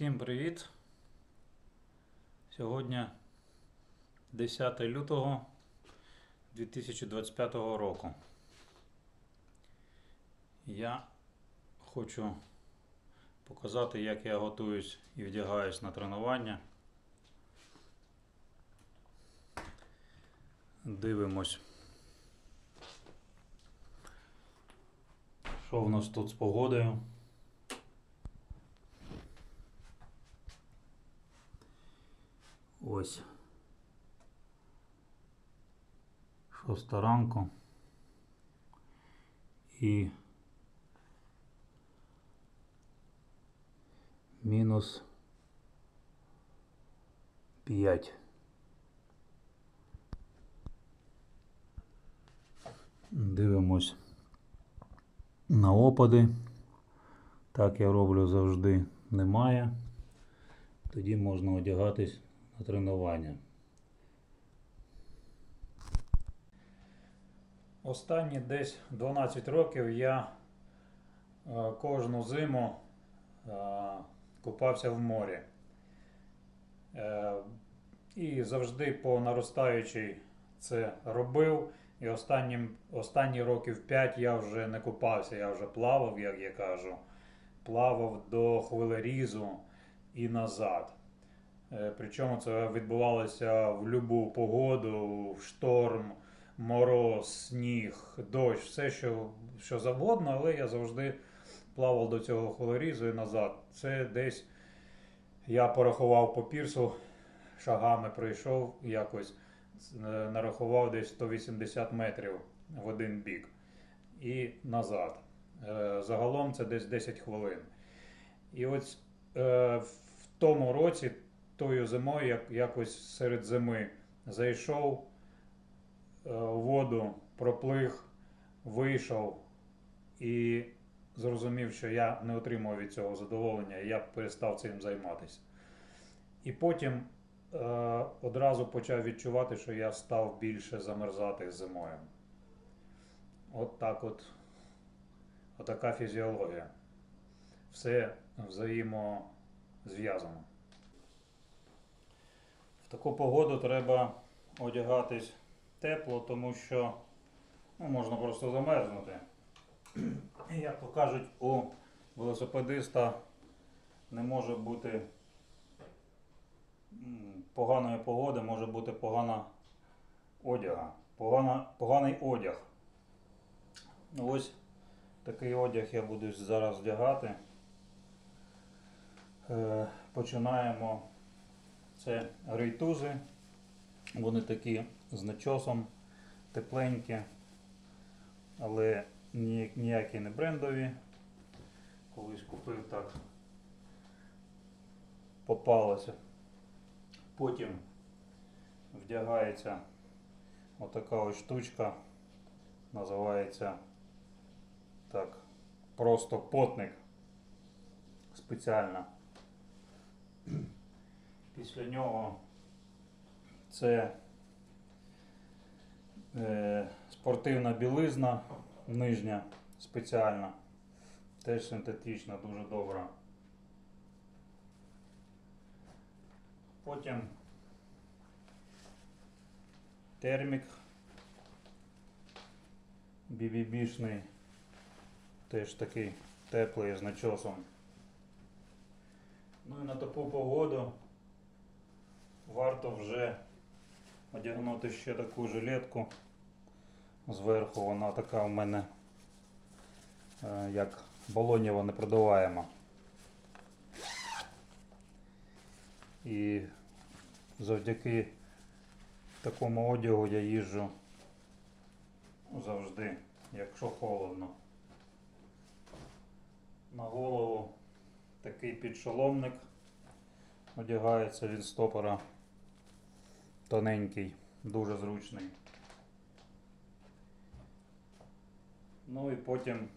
Всім привіт! Сьогодні 10 лютого 2025 року. Я хочу показати, як я готуюсь і вдягаюсь на тренування. Дивимось. Що в нас тут з погодою? Ось. Шоста ранку. І мінус 5. Дивимось на опади. Так я роблю завжди. Немає. Тоді можна одягатись тренування. Останні десь 12 років я е, кожну зиму е, купався в морі. Е, і завжди по наростаючій це робив. І останнім, останні років 5 я вже не купався, я вже плавав, як я кажу. Плавав до хвилерізу і назад. Е, Причому це відбувалося в будь-яку погоду, в шторм, мороз, сніг, дощ, все, що, що завгодно, але я завжди плавав до цього хвилерізу і назад. Це десь я порахував по пірсу, шагами пройшов якось, е, нарахував десь 180 метрів в один бік і назад. Е, Загалом це десь 10 хвилин. І ось в тому році, тою зимою, як, якось серед зими, зайшов е, у воду, проплиг, вийшов і зрозумів, що я не отримав від цього задоволення, і я перестав цим займатися. І потім е, одразу почав відчувати, що я став більше замерзати зимою. От так от. Отака фізіологія. Все взаємозв'язано. Таку погоду треба одягатись тепло, тому що ну, можна просто замерзнути. Як то кажуть, у велосипедиста не може бути поганої погоди, може бути погана одяга. Погана, поганий одяг. Ну, Ось такий одяг я буду зараз вдягати. Е, Починаємо. Це рейтузи. Вони такі з начосом, тепленькі, але ніякі не брендові. Колись купив так. Попалося. Потім вдягається отака ось штучка. Називається так, просто потник спеціально. Після нього це е, спортивна білизна нижня спеціальна, теж синтетична, дуже добра. Потім термік бібібішний, теж такий теплий з начосом. Ну і на таку погоду варто вже одягнути ще таку жилетку. Зверху вона така в мене е, як балонєва непродаваєма. І завдяки такому одягу я їжджу завжди, якщо холодно. На голову такий підшоломник одягається від стопора. Тоненький, дуже зручний. Ну і потім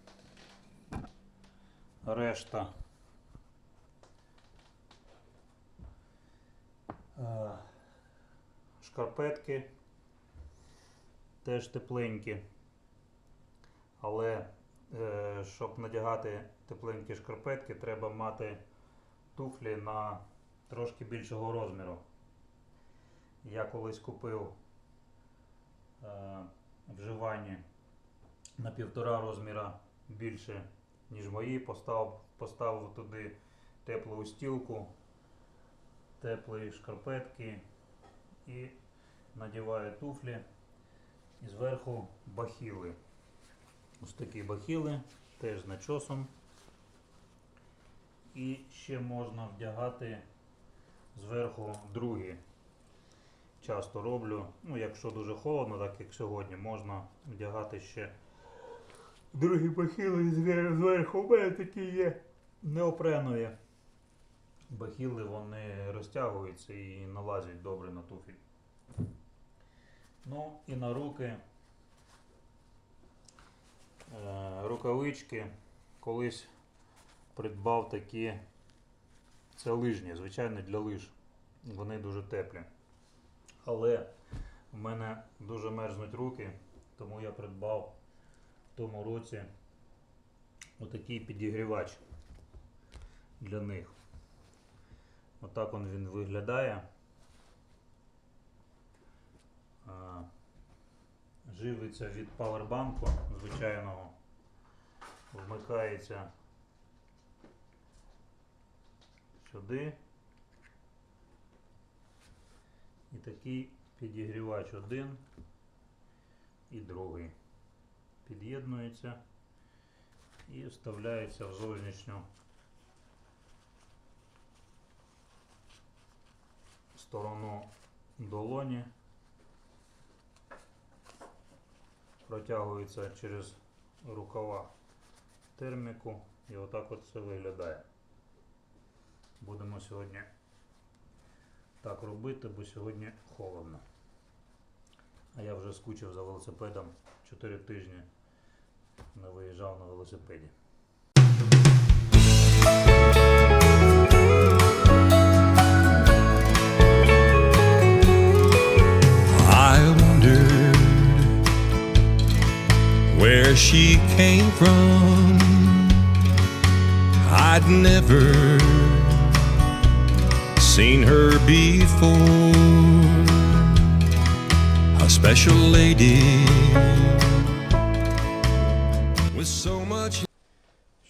решта. Е, Шкарпетки теж тепленькі. Але е, щоб надягати тепленькі шкарпетки, треба мати туфлі на трошки більшого розміру. Я колись купив е, вживані на півтора розміра більше, ніж мої. Поставив, поставив туди теплу устілку, теплі шкарпетки і надіваю туфлі. І зверху бахіли. Ось такі бахіли, теж з начосом. І ще можна вдягати зверху другі. Часто роблю. Ну, якщо дуже холодно, так як сьогодні, можна вдягати ще другі бахіли зверху. У мене такі є неопренові. Бахіли вони розтягуються і налазять добре на туфіль. Ну і на руки. Е, рукавички колись придбав такі. Це лижні, звичайно, для лиж. Вони дуже теплі. Але в мене дуже мерзнуть руки, тому я придбав в тому році отакий підігрівач для них. Отак он він виглядає. Живиться від павербанку звичайного. Вмикається сюди. І такий підігрівач один і другий. Під'єднується і вставляється в зовнішню сторону долоні. Протягується через рукава терміку і отак от все виглядає. Будемо сьогодні так робити, бо сьогодні холодно. А я вже скучив за велосипедом 4 тижні не виїжджав на велосипеді. Where she came from. I'd never seen her before. A special lady with so much.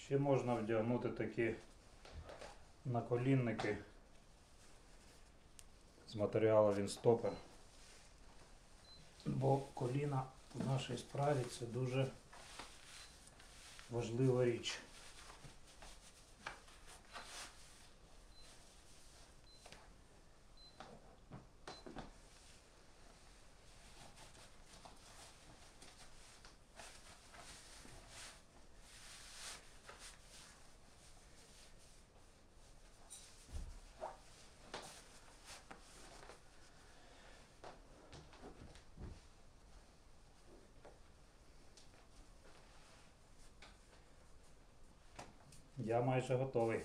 Ще можна вдягнути такі наколінники з матеріалу Вінстопер. Бо коліна в нашій справі це дуже важлива річ. Я майже готовий.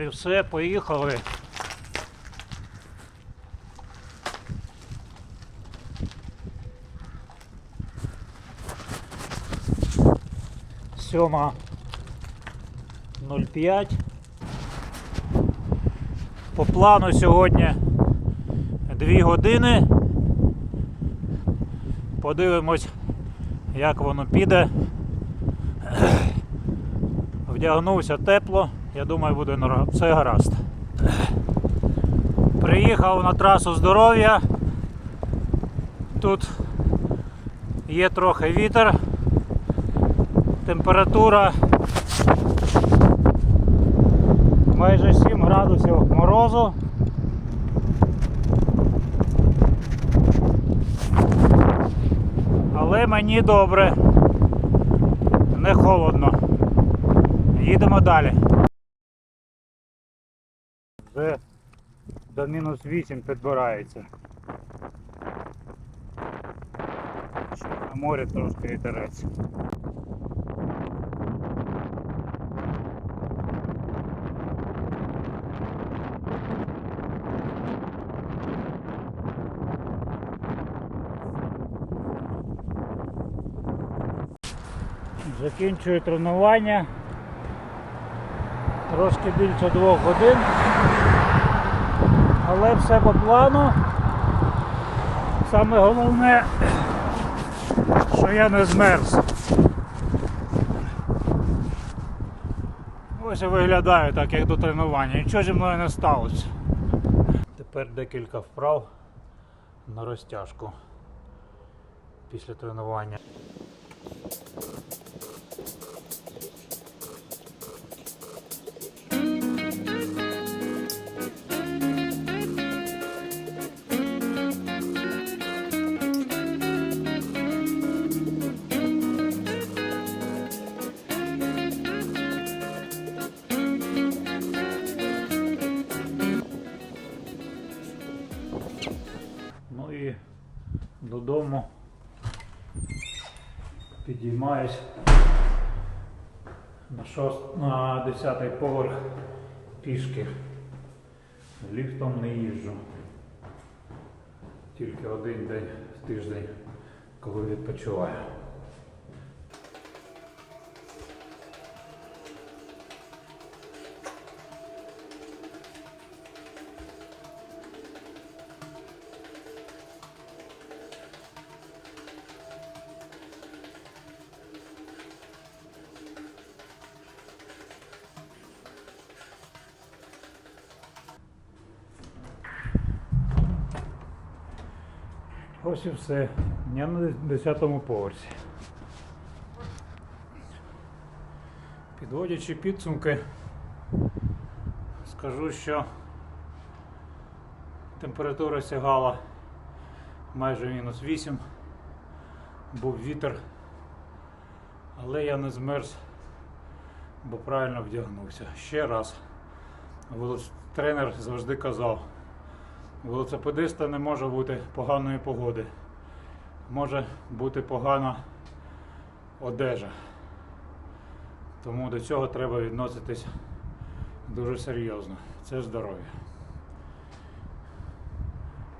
І все, поїхали. Сьома 05. По плану сьогодні 2 години. Подивимось, як воно піде. Вдягнувся тепло, я думаю, буде нора- все гаразд. Приїхав на трасу здоров'я. Тут є трохи вітер, температура майже 7 градусів морозу. Але мені добре, не холодно. Їдемо далі. Вже до мінус 8 підбирається. Ще На морі трошки вітерець. Закінчую тренування. Трошки більше двох годин. Але все по плану. Саме головне, що я не змерз. Ось я виглядаю так, як до тренування. Нічого зі мною не сталося. Тепер декілька вправ на розтяжку після тренування. Додому підіймаюсь на, шост... на 10 поверх пішки. Ліфтом не їжджу. Тільки один день в тиждень, коли відпочиваю. Ось і все. Я на 10 поверсі. Підводячи підсумки, скажу, що температура сягала майже мінус 8, був вітер, але я не змерз, бо правильно вдягнувся. Ще раз. Тренер завжди казав, велосипедиста не може бути поганої погоди. Може бути погана одежа. Тому до цього треба відноситись дуже серйозно. Це здоров'я.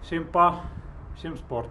Всім па, всім спорт.